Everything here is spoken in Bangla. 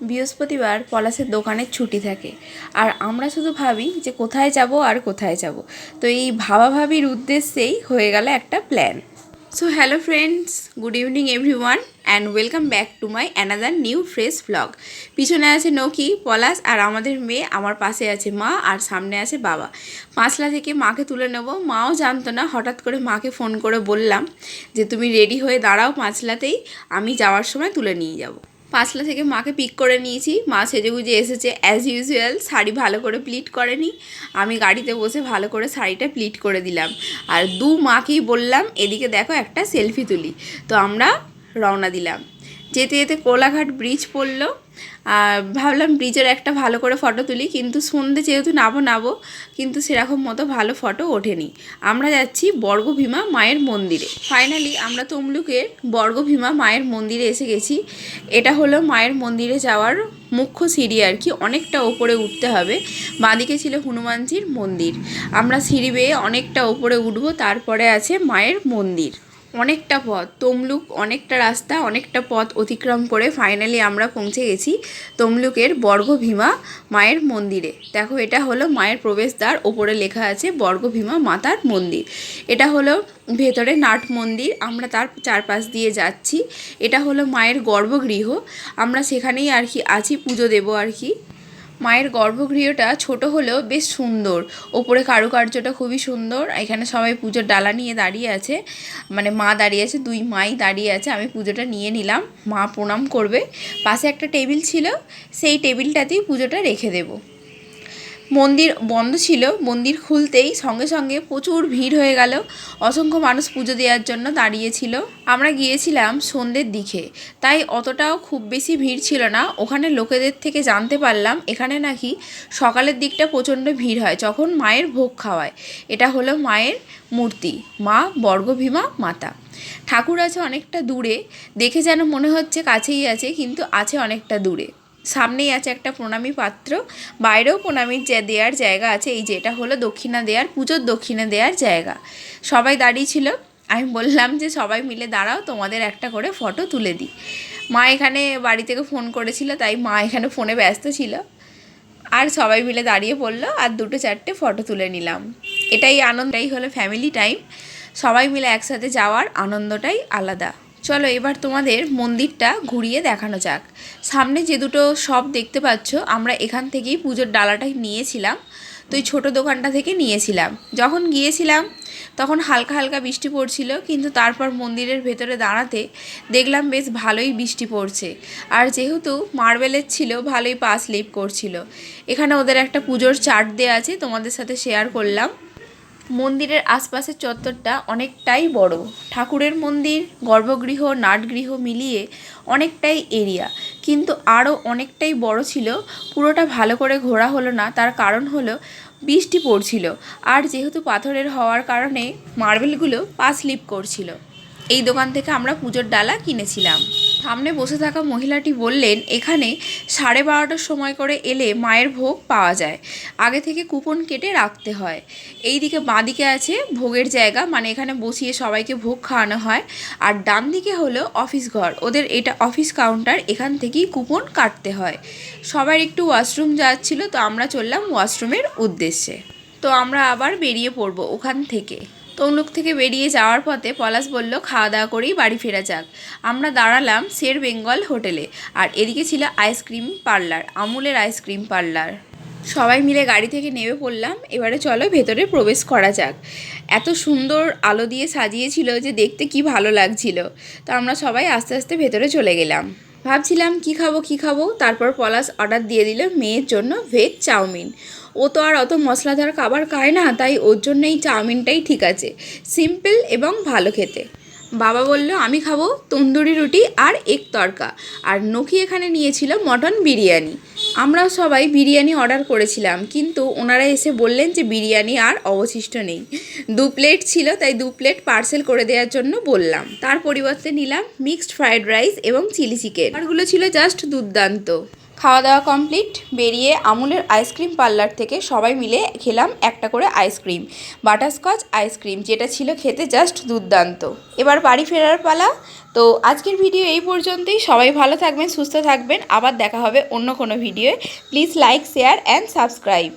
বৃহস্পতিবার পলাশের দোকানের ছুটি থাকে। আর আমরা শুধু ভাবি যে কোথায় যাব আর কোথায় যাব। তো এই ভাবাভাবির উদ্দেশ্যেই হয়ে গেল একটা plan so hello friends good evening everyone and welcome back to my another new fresh blog পিছনে আছে নকি, পলাশ আর আমাদের মেয়ে, আমার পাশে আছে মা আর সামনে আছে বাবা। পাঁচলা থেকে মাকে তুলে নেব। মাও জানতো না, হঠাৎ করে মাকে ফোন করে বললাম যে, তুমি রেডি হয়ে দাঁড়াও পাঁচলাতেই, আমি যাওয়ার সময় তুলে নিয়ে যাব। পাঁচলা থেকে মাকে পিক করে নিয়েছি। মা সেজে গুজে এসেছে অ্যাজ ইউজুয়াল শাড়ি ভালো করে প্লিট করেনি। আমি গাড়িতে বসে ভালো করে শাড়িটা প্লিট করে দিলাম। আর দু মাকেই বললাম, এদিকে দেখো একটা সেলফি তুলি। তো আমরা রওনা দিলাম। যেতে যেতে কোলাঘাট ব্রিজ পড়ল। আর ভাবলাম ব্রিজের একটা ভালো করে ফটো তুলি, কিন্তু সন্ধ্যে যেহেতু নাবো নাবো কিন্তু সেরকম মতো ভালো ফটো ওঠেনি। আমরা যাচ্ছি বর্গভীমা মায়ের মন্দিরে। ফাইনালি আমরা তমলুকের বর্গভীমা মায়ের মন্দিরে এসে গেছি। এটা হলো মায়ের মন্দিরে যাওয়ার মুখ্য সিঁড়ি আর কি, অনেকটা ওপরে উঠতে হবে। বাঁদিকে ছিল হনুমানজির মন্দির। আমরা সিঁড়ি বেয়ে অনেকটা ওপরে উঠবো, তারপরে আছে মায়ের মন্দির। অনেকটা পথ, তমলুক অনেকটা রাস্তা, অনেকটা পথ অতিক্রম করে ফাইনালি আমরা পৌঁছে গেছি তমলুকের বর্গভীমা মায়ের মন্দিরে। দেখো এটা হলো মায়ের প্রবেশদ্বার, ওপরে লেখা আছে বর্গভীমা মাতার মন্দির। এটা হলো ভেতরে নাট মন্দির, আমরা তার চারপাশ দিয়ে যাচ্ছি। এটা হলো মায়ের গর্ভগৃহ, আমরা সেখানেই আর কি আছি পুজো দেবো আর কি। মায়ের গর্ভগৃহটা ছোট হলেও বেশ সুন্দর। ওপরে কারুকার্যটা খুবই সুন্দর। এখানে সবাই পুজোর ডালা নিয়ে দাঁড়িয়ে আছে। মানে মা দাঁড়িয়ে আছে, দুই মাই দাঁড়িয়ে আছে। আমি পুজোটা নিয়ে নিলাম। মা প্রণাম করবে। পাশে একটা টেবিল ছিল। সেই টেবিলটাতেই পুজোটা রেখে দেবো। মন্দির বন্ধ ছিল, মন্দির খুলতেই সঙ্গে সঙ্গে প্রচুর ভিড় হয়ে গেল। অসংখ্য মানুষ পুজো দেওয়ার জন্য দাঁড়িয়েছিল। আমরা গিয়েছিলাম সন্ধ্যের দিকে, তাই অতটাও খুব বেশি ভিড় ছিল না। ওখানে লোকেদের থেকে জানতে পারলাম, এখানে নাকি সকালের দিকটা প্রচণ্ড ভিড় হয়, যখন মায়ের ভোগ খাওয়ায়। এটা হলো মায়ের মূর্তি, মা বর্গভীমা মাতা। ঠাকুর আছে অনেকটা দূরে, দেখে যেন মনে হচ্ছে কাছেই আছে, কিন্তু আছে অনেকটা দূরে। সামনেই আছে একটা প্রণামী পাত্র, বাইরেও প্রণামীর যে দেওয়ার জায়গা আছে, এই যে এটা হলো দক্ষিণা দেওয়ার পুজোর দক্ষিণা দেওয়ার জায়গা। সবাই দাঁড়িয়ে ছিল, আমি বললাম যে সবাই মিলে দাঁড়াও, তোমাদের একটা করে ফটো তুলে দিই। মা এখানে বাড়ি থেকে ফোন করেছিল, তাই মা এখানে ফোনে ব্যস্ত ছিল। আর সবাই মিলে দাঁড়িয়ে পড়ল, আর দুটো চারটে ফটো তুলে নিলাম। এটাই আনন্দটাই হলো ফ্যামিলি টাইম সবাই মিলে একসাথে যাওয়ার আনন্দটাই আলাদা। চলো এবার তোমাদের মন্দিরটা ঘুরিয়ে দেখানো যাক। সামনে যে দুটো শপ দেখতে পাচ্ছ, আমরা এখান থেকেই পুজোর ডালাটাই নিয়েছিলাম। তো এই ছোটো দোকানটা থেকে নিয়েছিলাম। যখন গিয়েছিলাম, তখন হালকা হালকা বৃষ্টি পড়ছিল, কিন্তু তারপর মন্দিরের ভেতরে দাঁড়াতে দেখলাম বেশ ভালোই বৃষ্টি পড়ছে। আর যেহেতু মার্বেলের ছিল, ভালোই পা স্লিপ করছিল। এখানে ওদের একটা পুজোর চার্ট দেওয়া আছে, তোমাদের সাথে শেয়ার করলাম। মন্দিরের আশপাশের চত্বরটা অনেকটাই বড়। ঠাকুরের মন্দির, গর্ভগৃহ, নাটগৃহ মিলিয়ে অনেকটাই এরিয়া। কিন্তু আরও অনেকটাই বড় ছিল, পুরোটা ভালো করে ঘোরা হলো না, তার কারণ হলো বৃষ্টি পড়ছিল। আর যেহেতু পাথরের হওয়ার কারণে মার্বেলগুলো পা স্লিপ করছিল। এই দোকান থেকে আমরা পুজোর ডালা কিনেছিলাম। সামনে বসে থাকা মহিলাটি বললেন, এখানে সাড়ে বারোটার সময় করে এলে মায়ের ভোগ পাওয়া যায়। আগে থেকে কুপন কেটে রাখতে হয়। এই দিকে বাঁদিকে আছে ভোগের জায়গা মানে এখানে বসিয়ে সবাইকে ভোগ খাওয়ানো হয়। আর ডান দিকে হলো অফিস ঘর। ওদের এটা অফিস কাউন্টার, এখান থেকেই কুপন কাটতে হয়। সবার একটু ওয়াশরুম যাচ্ছিল তো আমরা চললাম ওয়াশরুমের উদ্দেশ্যে। তো আমরা আবার বেরিয়ে পড়ব ওখান থেকে। তমলুক থেকে বেরিয়ে যাওয়ার পথে পলাশ বলল, খাওয়া দাওয়া করেই বাড়ি ফেরা যাক। আমরা দাঁড়ালাম শের বেঙ্গল হোটেলে। আর এদিকে ছিল আইসক্রিম পার্লার, আমুলের আইসক্রিম পার্লার। সবাই মিলে গাড়ি থেকে নেমে পড়লাম। এবারে চলো ভেতরে প্রবেশ করা যাক। এত সুন্দর আলো দিয়ে সাজিয়েছিল যে দেখতে কি ভালো লাগছিল। তো আমরা সবাই আস্তে আস্তে ভেতরে চলে গেলাম। ভাবছিলাম কি খাব কি খাব, তারপর পলাশ অর্ডার দিয়ে দিল মেয়ের জন্য ভেজ চাউমিন। ও তো আর অত মশলাদার খাবার খায় না, তাই ওর জন্য এই চাউমিনটাই ঠিক আছে। সিম্পল এবং ভালো খেতে। বাবা বলল, আমি খাব তন্দুরি রুটি আর এক তরকা আর নখি এখানে নিয়েছিল মটন বিরিয়ানি। আমরাও সবাই বিরিয়ানি অর্ডার করেছিলাম, কিন্তু ওনারা এসে বললেন যে বিরিয়ানি আর অবশিষ্ট নেই। দু প্লেট ছিল, তাই দু প্লেট পার্সেল করে দেওয়ার জন্য বললাম। তার পরিবর্তে নিলাম মিক্সড ফ্রাইড রাইস এবং চিলি চিকেন। আরগুলো ছিল জাস্ট দুর্দান্ত। খাওয়া দাওয়া কমপ্লিট বেরিয়ে আমুলের আইসক্রিম পার্লার থেকে সবাই মিলে খেলাম একটা করে আইসক্রিম বাটারস্কচ আইসক্রিম যেটা ছিল খেতে জাস্ট দুর্দান্ত। এবার বাড়ি ফেরার পালা। তো আজকের ভিডিও এই পর্যন্তই। সবাই ভালো থাকবেন, সুস্থ থাকবেন। আবার দেখা হবে অন্য কোনো ভিডিওয়ে please like share and subscribe